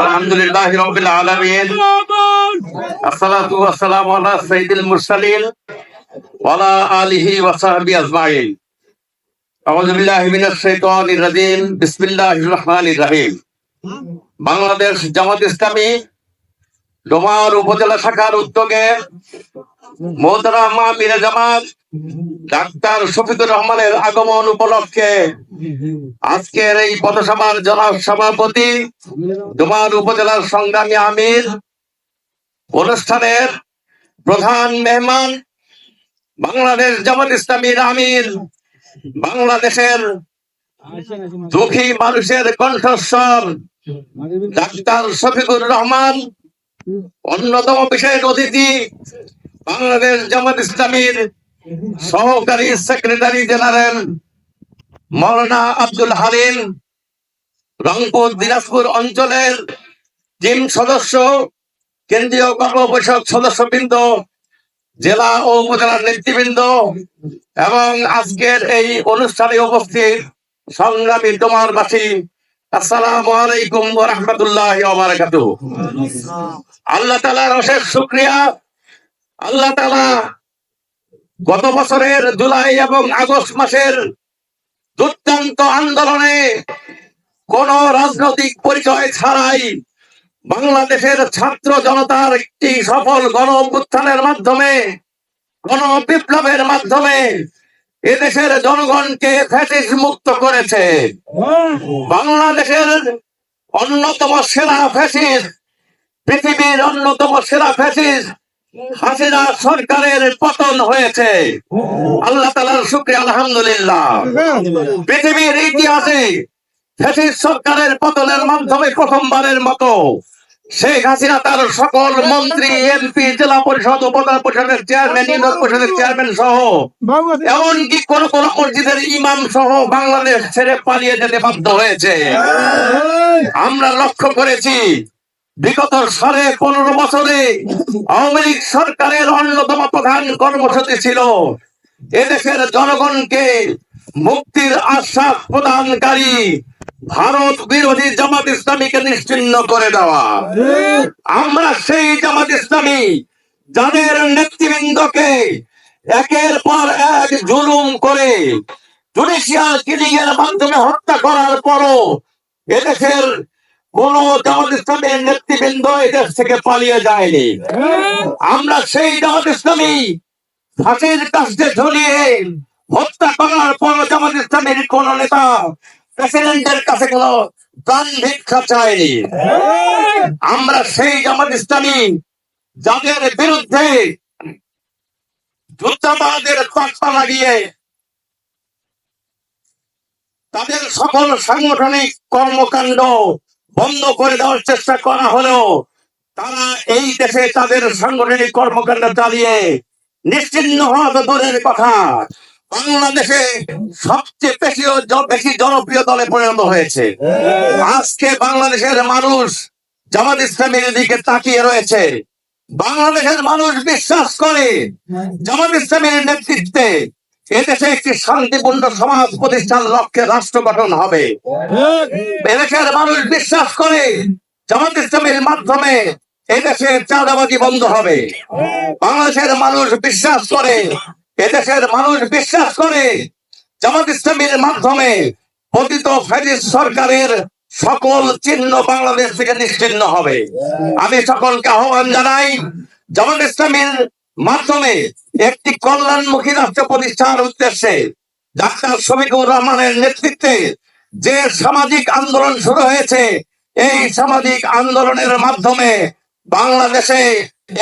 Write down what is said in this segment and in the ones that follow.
আলহামদুলিল্লাহ রবিল আলমিন। আসসালাতু আলা মুরসালিন ওয়ালা আলিহি ওয়া সাহবিহি আজমাইন। আউযু বিল্লাহি মিনাশ শাইতানির রাজিম। বিসমিল্লাহির বাংলাদেশ জামাত ইসলামী ডোমার উপজেলা শাখার উদ্যোগে মোহতারাম আমিরে জামাত ডাক্তার শফিকুর রহমানের আগমন উপলক্ষে আজকের এই পথসভার জনাব সভাপতি ডোমার উপজেলার সংগ্রামী আমির, অনুষ্ঠানের প্রধান মেহমান বাংলাদেশ জামাত ইসলামীর আমির, বাংলাদেশের দুঃখী মানুষের কণ্ঠস্বর, ডাক্তার শফিকুর রহমান, অন্যতম বিশেষ অতিথি বাংলাদেশ জামাত ইসলামীর সহকারী সেক্রেটারি জেনারেল মৌলানা আব্দুল হালিম রংপুর দিনাজপুর অঞ্চলের টিম সদস্য, কেন্দ্রীয় কর্মপরিষদ সদস্যবৃন্দ, জেলা ও উপজেলার নেতৃবৃন্দ এবং আজকের এই অনুষ্ঠানে উপস্থিত সংগ্রামী তোমারবাসী আসসালামু আলাইকুম রাহমাতুল্লাহি আল্লাহ তাআলার অশেষ শুকরিয়া আল্লাহ তাআলা গত বছরের জুলাই এবং আগস্ট মাসের দুর্দান্ত আন্দোলনে কোন রাজনৈতিক পরিচয় ছাড়াই বাংলাদেশের ছাত্র জনতার একটি সফল গণ অভ্যুত্থানের মাধ্যমে গণ বিপ্লবের মাধ্যমে এদেশের জনগণকে ফ্যাসিস মুক্ত করেছে। বাংলাদেশের অন্যতম সেরা ফ্যাসিস পৃথিবীর অন্যতম সেরা ফ্যাসিস হাসিনা সরকারের পতন হয়েছে। আল্লাহ তালার শুক্রিয়া, আলহামদুলিল্লাহ। পৃথিবীর ইতিহাসে ফ্যাসিস্ট সরকারের পতনের মাধ্যমে প্রথমবারের মতো শেখ হাসিনা তার সকল মন্ত্রী, এমপি, জেলা পরিষদ, উপজেলা পরিষদের চেয়ারম্যান, ইউনিয়ন পরিষদের চেয়ারম্যান সহ এমনকি কোন কোন মসজিদের ইমাম সহ বাংলাদেশ ছেড়ে পালিয়ে যেতে বাধ্য হয়েছে। আমরা লক্ষ্য করেছি বিগত সাড়ে পনেরো বছরে আওয়ামী লীগ সরকারের অন্যতম প্রধান কর্মসূচি ছিল এদেশের জনগণকে মুক্তির আশ্বাস প্রদানকারী ভারত বিরোধী জামাত ইসলামীকে নিশ্চিন্ন করে দেওয়া। আমরা সেই জামাত ইসলামী, যাদের নেতৃবৃন্দকে একের পর এক জুলুম করে জুডিশিয়াল কিলিং এর মাধ্যমে হত্যা করার পরও এদেশের নেতৃবৃন্দ এদেশ থেকে পালিয়ে যায়নি। আমরা সেই জামাত ইসলামী ফাঁসির কাছে ঝুলিয়ে হত্যা করার পর জামাত ইসলামের কোন নেতা প্রেসিডেন্টের কাছে কোন প্রাণ ভিক্ষা চায়নি। আমরা সেই জামাত ইসলামী যাদের বিরুদ্ধে যুদ্ধাবাদের তক্তা লাগিয়ে তাদের সকল সাংগঠনিক কর্মকাণ্ড বন্ধ করে দেওয়ার চেষ্টা করা হলেও তারা এই দেশে তাদের সাংগঠনিক কর্মকাণ্ড চালিয়ে নিশ্চিন্ন হওয়া দূরের কথা। বাংলাদেশে সবচেয়ে বেশি বেশি জনপ্রিয় দলে পরিণত হয়েছে। আজকে বাংলাদেশের মানুষ জামাত ইসলামের দিকে তাকিয়ে রয়েছে। বাংলাদেশের মানুষ বিশ্বাস করে জামাত ইসলামের নেতৃত্বে এদেশে একটি শান্তিপূর্ণ সমাজ প্রতিষ্ঠান লক্ষ্যে রাষ্ট্র গঠন হবে। এদেশের মানুষ বিশ্বাস করে, জামাত ইসলামের মাধ্যমে এদেশে চাঁদাবাজি বন্ধ হবে। বাংলাদেশের মানুষ বিশ্বাস করে, এদেশের মানুষ বিশ্বাস করে, জামাত ইসলামের মাধ্যমে পতিত ফ্যাসিস্ট সরকারের সকল চিহ্ন বাংলাদেশ থেকে নিশ্চিন্ন হবে। আমি সকলকে আহ্বান জানাই, জামাত ইসলামের মাধ্যমে একটি কল্যাণমুখী রাষ্ট্র প্রতিষ্ঠার উদ্দেশ্যে ডাক্তার শফিকুর রহমানের নেতৃত্বে যে সামাজিক আন্দোলন শুরু হয়েছে, এই সামাজিক আন্দোলনের মাধ্যমে বাংলাদেশে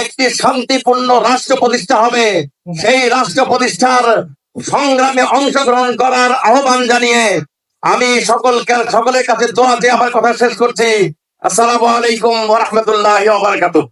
একটি শান্তিপূর্ণ রাষ্ট্র প্রতিষ্ঠা হবে। সেই রাষ্ট্র প্রতিষ্ঠার সংগ্রামে অংশগ্রহণ করার আহ্বান জানিয়ে আমি সকলকে, সকলের কাছে দোয়া দিয়ে আমার কথা শেষ করছি। আসসালামু আলাইকুম ওয়া রাহমাতুল্লাহি ওয়া বারাকাতুহু।